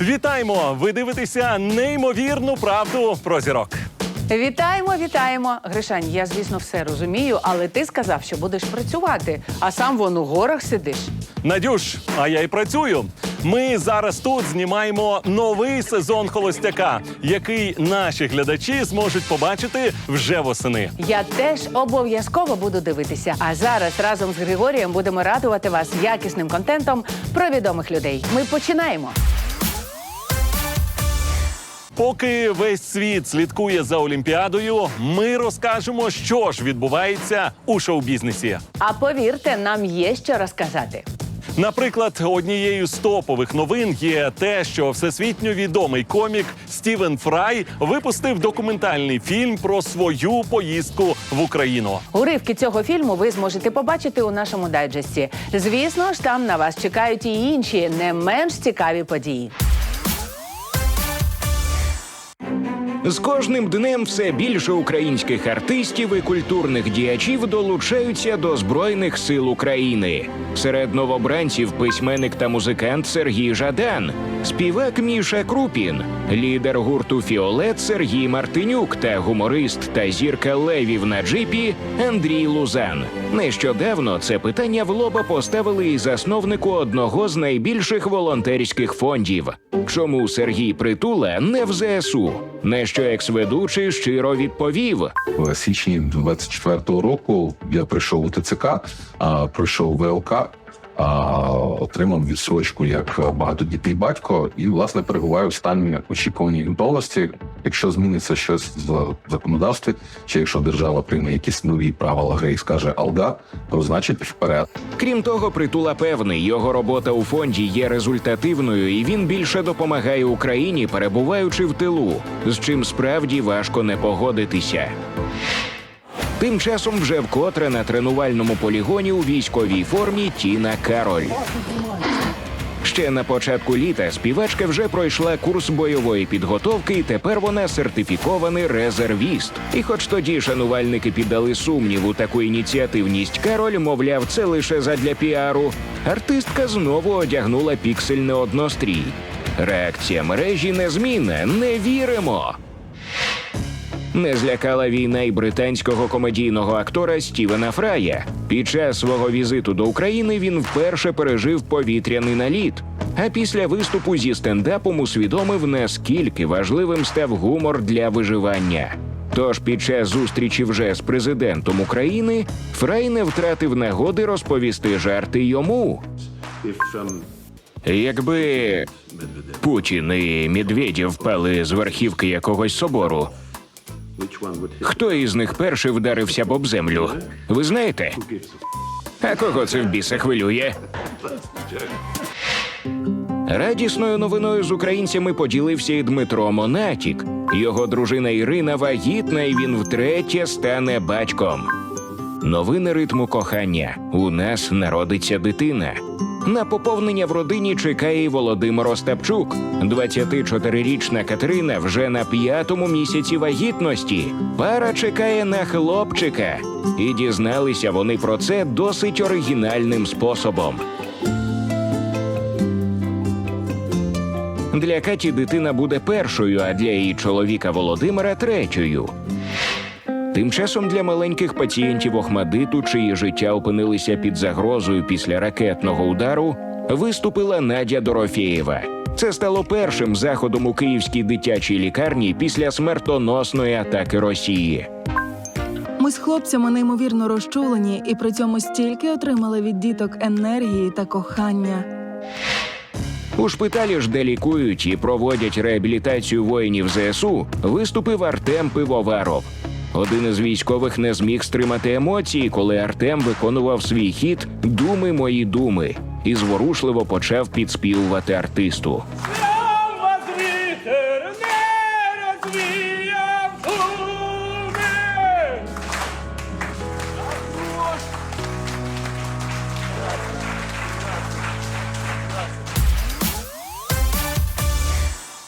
Вітаємо! Ви дивитеся неймовірну правду про зірок. Вітаємо, вітаємо. Гришань, я звісно все розумію, але ти сказав, що будеш працювати, а сам вон у горах сидиш. Надюш, а я й працюю. Ми зараз тут знімаємо новий сезон холостяка, який наші глядачі зможуть побачити вже восени. Я теж обов'язково буду дивитися. А зараз разом з Григорієм будемо радувати вас якісним контентом про відомих людей. Ми починаємо. Поки весь світ слідкує за Олімпіадою, ми розкажемо, що ж відбувається у шоу-бізнесі. А повірте, нам є що розказати. Наприклад, однією з топових новин є те, що всесвітньо відомий комік Стівен Фрай випустив документальний фільм про свою поїздку в Україну. Уривки цього фільму ви зможете побачити у нашому дайджесті. Звісно ж, там на вас чекають і інші не менш цікаві події. З кожним днем все більше українських артистів і культурних діячів долучаються до Збройних сил України. Серед новобранців письменник та музикант Сергій Жадан, співак Міша Крупін, лідер гурту Фіолет Сергій Мартинюк та гуморист та зірка Левів на джипі Андрій Лузан. Нещодавно це питання в лоба поставили і засновнику одного з найбільших волонтерських фондів. Чому Сергій Притула не в ЗСУ? На що екс-ведучий щиро відповів: В січні 24-го року я прийшов у ТЦК, а, пройшов ВЛК, отримав відсрочку як багатодітний батько, і власне перебуваю в стані очікуваній готовності. Якщо зміниться щось в законодавстві, чи якщо держава прийме якісь нові правила гри і скаже алга, то значить вперед. Крім того, притула певний, його робота у фонді є результативною, і він більше допомагає Україні, перебуваючи в тилу, з чим справді важко не погодитися. Тим часом вже вкотре на тренувальному полігоні у військовій формі Тіна Кароль. Ще на початку літа співачка вже пройшла курс бойової підготовки, і тепер вона сертифікований резервіст. І хоч тоді шанувальники піддали сумніву таку ініціативність Кароль, мовляв, це лише задля піару. Артистка знову одягнула піксельний однострій. Реакція мережі незмінна. Не віримо. Не злякала війна й британського комедійного актора Стівена Фрая. Під час свого візиту до України він вперше пережив повітряний наліт. А після виступу зі стендапом усвідомив, наскільки важливим став гумор для виживання. Тож під час зустрічі вже з президентом України Фрай не втратив нагоди розповісти жарти йому. Якби Путін і Медведєв впали з верхівки якогось собору, Хто із них перший вдарився б об землю? Ви знаєте? А кого це в біса хвилює? Радісною новиною з українцями поділився і Дмитро Монатік. Його дружина Ірина вагітна, і він втретє стане батьком. Новини ритму кохання. У нас народиться дитина. На поповнення в родині чекає і Володимир Остапчук. 24-річна Катерина вже на п'ятому місяці вагітності. Пара чекає на хлопчика. І дізналися вони про це досить оригінальним способом. Для Каті дитина буде першою, а для її чоловіка Володимира третьою. Тим часом для маленьких пацієнтів Охмадиту, чиї життя опинилися під загрозою після ракетного удару, виступила Надя Дорофєєва. Це стало першим заходом у київській дитячій лікарні після смертоносної атаки Росії. Ми з хлопцями неймовірно розчулені і при цьому стільки отримали від діток енергії та кохання. У шпиталі ж, де лікують і проводять реабілітацію воїнів ЗСУ, виступив Артем Пивоваров. Один із військових не зміг стримати емоції, коли Артем виконував свій хіт Думи мої думи і зворушливо почав підспівувати артисту.